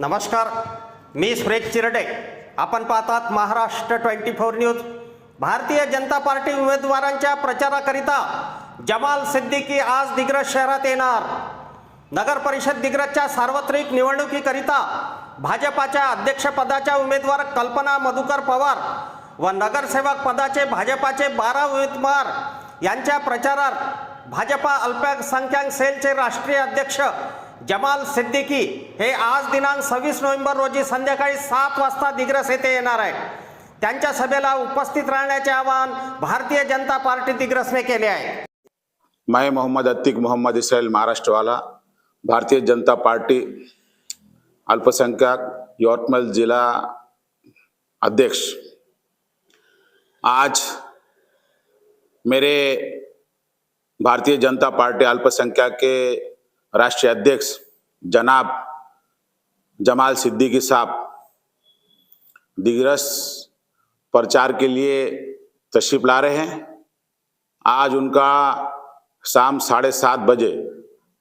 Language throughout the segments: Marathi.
नमस्कार मी सुरेश चिरडे. आपण पाहतात महाराष्ट्र ट्वेंटी फोर न्यूज. भारतीय जनता पार्टी उमेदवारांच्या प्रचाराकरिता जमाल सिद्दीकी आज दिग्रज शहरात येणार. नगर परिषद दिग्रजच्या सार्वत्रिक निवडणुकीकरिता भाजपाच्या अध्यक्षपदाच्या उमेदवार कल्पना मधुकर पवार व नगरसेवक पदाचे भाजपाचे बारा उमेदवार यांच्या प्रचारात भाजपा अल्पसंख्याक सेलचे राष्ट्रीय अध्यक्ष जमाल सिद्दीकी हे आज दिनांक सव्वीस नोव्हेंबर रोजी संध्याकाळी सात वाजता दिग्रस येथे येणार आहे त्यांच्या सभेला उपस्थित राहण्याचे आवाहन भारतीय जनता पार्टी दिग्रसने केले आहे. माय मोहम्मद अत्तिक मोहम्मद इस्राईल महाराष्ट्रवाला भारतीय जनता पार्टी अल्पसंख्यक यवतमाळ जिल्हा अध्यक्ष। आज मेरे भारतीय जनता पार्टी अल्पसंख्यक के राष्ट्रीय अध्यक्ष जनाब जमाल सिद्दीकी साहब, दिग्रस प्रचार के लिए तशरीफ़ ला रहे हैं। आज उनका शाम साढ़े सात बजे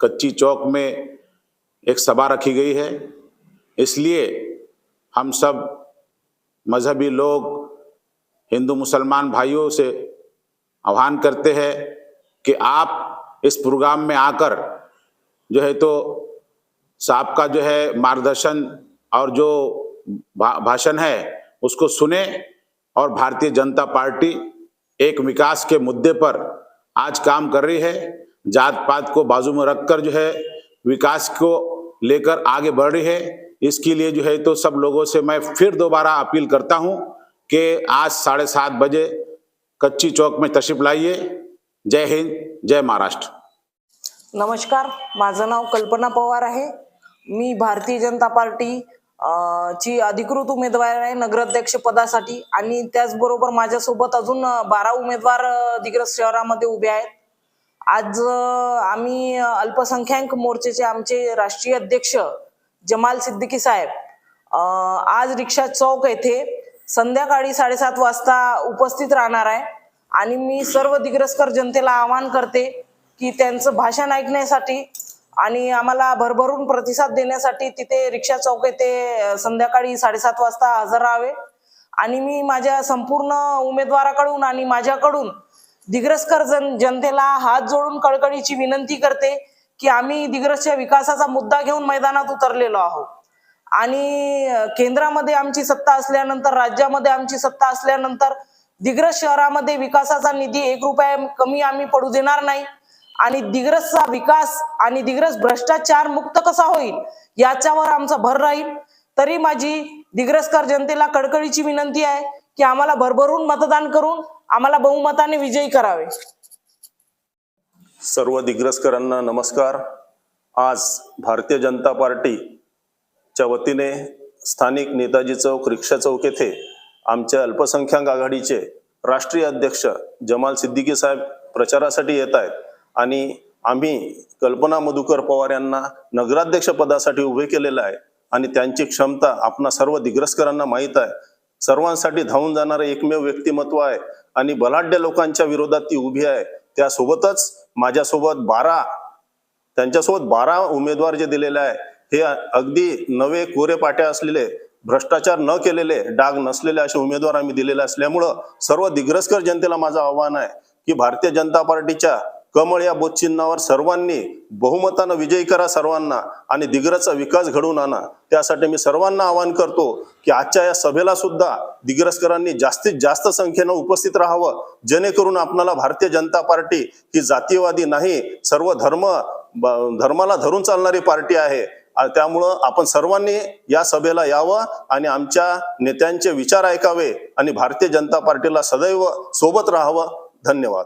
कच्ची चौक में एक सभा रखी गई है। इसलिए हम सब मजहबी लोग, हिंदू मुसलमान भाइयों से आह्वान करते हैं कि आप इस प्रोग्राम में आकर जो है तो साहब का जो है मार्गदर्शन और जो भाषण है, उसको सुने और भारतीय जनता पार्टी एक विकास के मुद्दे पर आज काम कर रही है। जात पात को बाजू में रखकर जो है विकास को लेकर आगे बढ़ रही है। इसके लिए जो है तो सब लोगों से मैं फिर दोबारा अपील करता हूँ कि आज साढ़े सात बजे कच्ची चौक में तशरीफ़ लाइए। जय हिंद, जय महाराष्ट्र। नमस्कार माझं नाव कल्पना पवार आहे. मी भारतीय जनता पार्टी ची अधिकृत उमेदवार आहे नगराध्यक्ष पदासाठी आणि त्याचबरोबर माझ्यासोबत अजून बारा उमेदवार दिग्रस शहरामध्ये उभे आहेत. आज आम्ही अल्पसंख्याक मोर्चेचे आमचे राष्ट्रीय अध्यक्ष जमाल सिद्दीकी साहेब आज रिक्षा चौक येथे संध्याकाळी साडेसात वाजता उपस्थित राहणार आहे आणि मी सर्व दिग्रसकर जनतेला आवाहन करते की त्यांचं भाषण ऐकण्यासाठी आणि आम्हाला भरभरून प्रतिसाद देण्यासाठी तिथे रिक्षा चौक येथे संध्याकाळी साडेसात वाजता हजर राहावे. आणि मी माझ्या संपूर्ण उमेदवाराकडून आणि माझ्याकडून दिग्रसकर जन जनतेला हात जोडून कळकळीची विनंती करते की आम्ही दिग्रसच्या विकासाचा मुद्दा घेऊन मैदानात उतरलेलो आहोत. आणि केंद्रामध्ये आमची सत्ता असल्यानंतर राज्यामध्ये आमची सत्ता असल्यानंतर दिग्रस शहरामध्ये विकासाचा निधी एक रुपया कमी आम्ही पडू देणार नाही. आणि दिग्रसचा विकास आणि दिग्रस भ्रष्टाचार मुक्त कसा होईल याच्यावर आमचा भर राहील. तरी माझी दिग्रसकर जनतेला कडकडीची विनंती आहे की आम्हाला भरभरून मतदान करून आम्हाला बहुमताने विजयी करावे. सर्व दिग्रसकरांना नमस्कार. आज भारतीय जनता पार्टीच्या वतीने स्थानिक नेताजी चौक रिक्षा चौक येथे आमच्या अल्पसंख्याक आघाडीचे राष्ट्रीय अध्यक्ष जमाल सिद्दीकी साहेब प्रचारासाठी येत आहेत. आणि आम्ही कल्पना मधुकर पवार यांना नगराध्यक्ष पदासाठी उभे केलेलं आहे आणि त्यांची क्षमता आपणा सर्व दिग्रसकरांना माहीत आहे. सर्वांसाठी धावून जाणारं एकमेव व्यक्तिमत्व आहे आणि बलाढ्य लोकांच्या विरोधात ती उभी आहे. त्यासोबतच माझ्यासोबत बारा त्यांच्यासोबत बारा उमेदवार जे दिलेले आहे हे अगदी नवे कोरे पाट्या असलेले भ्रष्टाचार न केलेले डाग नसलेले असे उमेदवार आम्ही दिलेले असल्यामुळं सर्व दिग्रसकर जनतेला माझं आव्हान आहे की भारतीय जनता पार्टीच्या कमळ या बोधचिन्हावर सर्वांनी बहुमतानं विजयी करा सर्वांना आणि दिग्रजचा विकास घडवून आणा. त्यासाठी मी सर्वांना आवाहन करतो की आजच्या या सभेला सुद्धा दिग्रजकरांनी जास्तीत जास्त संख्येनं उपस्थित राहावं. जेणेकरून आपणाला भारतीय जनता पार्टी ही जातीयवादी नाही सर्व धर्म ब- धर्माला धरून चालणारी पार्टी आहे. त्यामुळं आपण सर्वांनी या सभेला यावं आणि आमच्या नेत्यांचे विचार ऐकावे आणि भारतीय जनता पार्टीला सदैव सोबत राहावं. धन्यवाद.